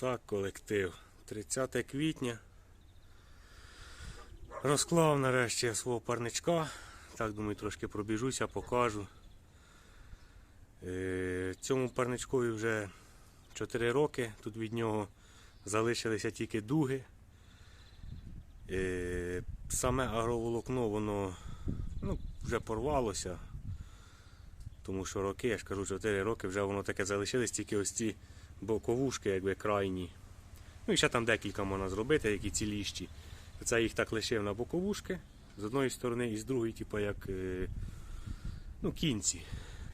Так, колектив. 30 квітня. Розклав нарешті свого парничка. Так, думаю, трошки пробіжуся, покажу. Е, Цьому парничкові вже 4 роки. Тут від нього залишилися тільки дуги. Е, Саме агроволокно воно ну, вже порвалося. Тому що роки, я ж кажу, 4 роки вже воно таке залишилось, тільки ось ці боковушки, якби крайні. Ну і ще там декілька можна зробити, які ціліщі. Це їх так лишив на боковушки з одної сторони і з другої, типу, як е, ну, кінці.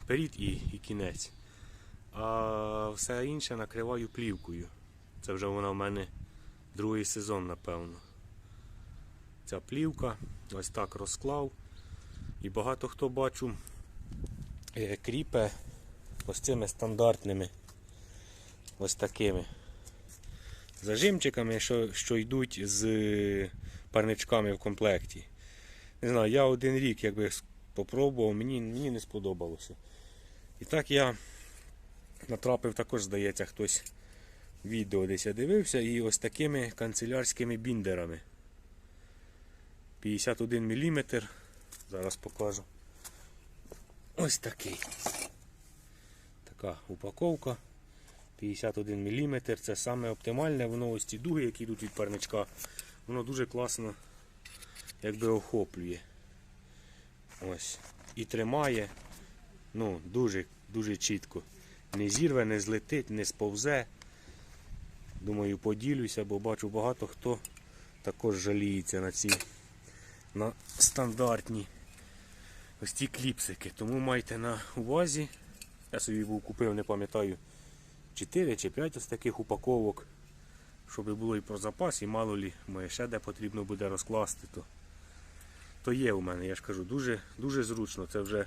Перід і, і кінець. А все інше накриваю плівкою. Це вже вона в мене другий сезон, напевно. Ця плівка, ось так розклав. І багато хто бачу е, кріпе ось цими стандартними ось такими зажимчиками, що, що йдуть з парничками в комплекті. Не знаю, я один рік якби с- попробував, мені, мені не сподобалося. І так я натрапив також, здається, хтось відео десь я дивився, і ось такими канцелярськими біндерами. 51 мм. Зараз покажу. Ось такий. Така упаковка. 51 мм. Це саме оптимальне. Воно ось ці дуги, які йдуть від парничка, воно дуже класно якби охоплює. Ось. І тримає. Ну, дуже, дуже чітко. Не зірве, не злетить, не сповзе. Думаю, поділюся, бо бачу багато хто також жаліється на ці на стандартні ось ці кліпсики. Тому майте на увазі. Я собі був купив, не пам'ятаю, 4 чи 5 ось таких упаковок, щоб було і про запас, і мало лі, моє ще де потрібно буде розкласти, то, то є у мене, я ж кажу, дуже, дуже зручно. Це вже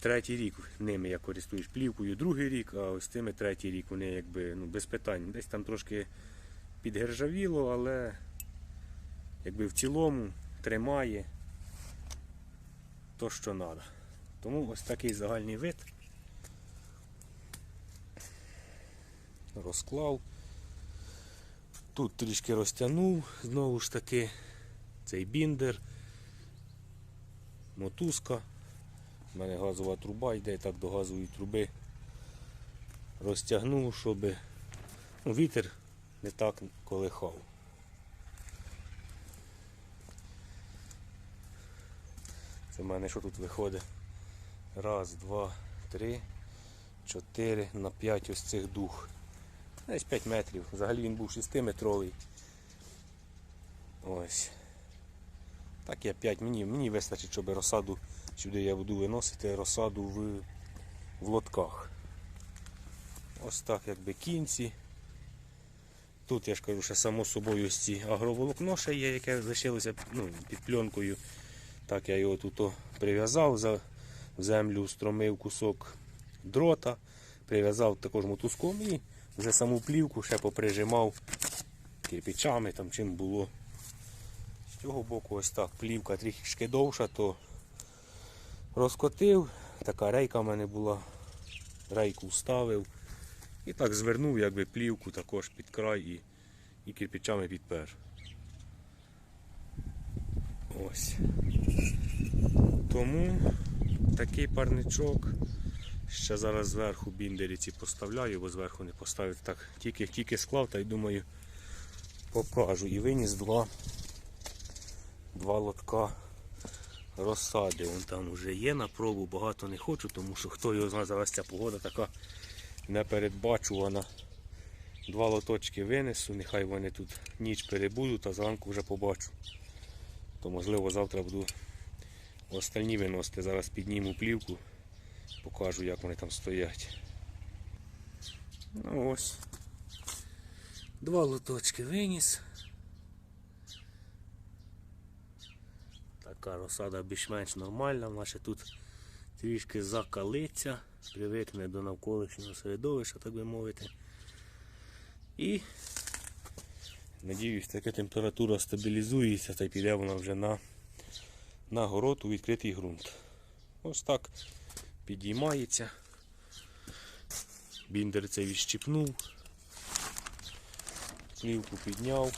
третій рік ними я користуюсь плівкою, другий рік, а ось цими третій рік вони якби ну, без питань. Десь там трошки підгержавіло, але якби в цілому тримає то, що треба. Тому ось такий загальний вид. Розклав. Тут трішки розтягнув, знову ж таки, цей біндер, мотузка. У мене газова труба йде, так до газової труби розтягнув, щоб ну, вітер не так колихав. Це в мене що тут виходить? Раз, два, три, чотири на п'ять ось цих дух. Десь 5 метрів. Взагалі він був 6-метровий. Ось. Так я 5 мені, мені вистачить, щоб розсаду сюди я буду виносити розсаду в, в лотках. Ось так якби кінці. Тут я ж кажу, що само собою ось ці агроволокно ще є, яке лишилося ну, під пленкою. Так я його тут прив'язав, за землю стромив кусок дрота, прив'язав також мотузком і вже саму плівку ще поприжимав кирпичами, там чим було. З цього боку ось так плівка трішки довша, то розкотив, така рейка в мене була, рейку вставив і так звернув якби плівку також під край і, і кирпичами підпер. Ось. Тому такий парничок. Ще зараз зверху біндеріці поставляю, бо зверху не поставити. Так, тільки, тільки склав та й думаю покажу. І виніс два, два лотка розсади. Вон там вже є на пробу, багато не хочу, тому що хто його знає, зараз ця погода така непередбачувана. Два лоточки винесу, нехай вони тут ніч перебудуть, а зранку вже побачу. То можливо завтра буду остальні виносити. Зараз підніму плівку, покажу як вони там стоять. Ну ось. Два лоточки виніс. Така розсада більш-менш нормальна, вона ще тут трішки закалиться, привикне до навколишнього середовища, так би мовити. І надіюсь, така температура стабілізується та й піде вона вже на, на город у відкритий ґрунт. Ось так підіймається. Біндер цей відщипнув. плівку підняв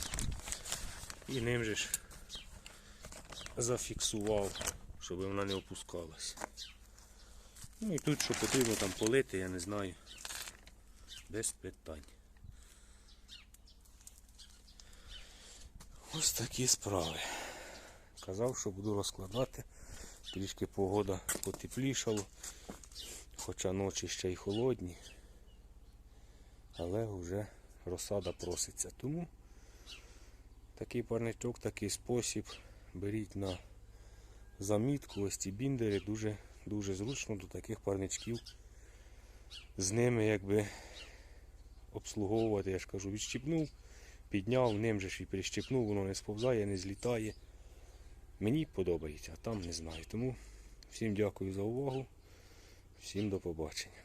і ним же ж зафіксував, щоб вона не опускалась. Ну і тут, що потрібно там полити, я не знаю. Без питань. Ось такі справи. Казав, що буду розкладати. Трішки погода потеплішала, хоча ночі ще й холодні, але вже розсада проситься. Тому такий парничок, такий спосіб. Беріть на замітку. Ось ці біндери дуже, дуже зручно до таких парничків. З ними якби обслуговувати, я ж кажу, відщипнув, підняв, ним же ж і прищипнув, воно не сповзає, не злітає. Мені подобається, а там не знаю. Тому всім дякую за увагу. Всім до побачення.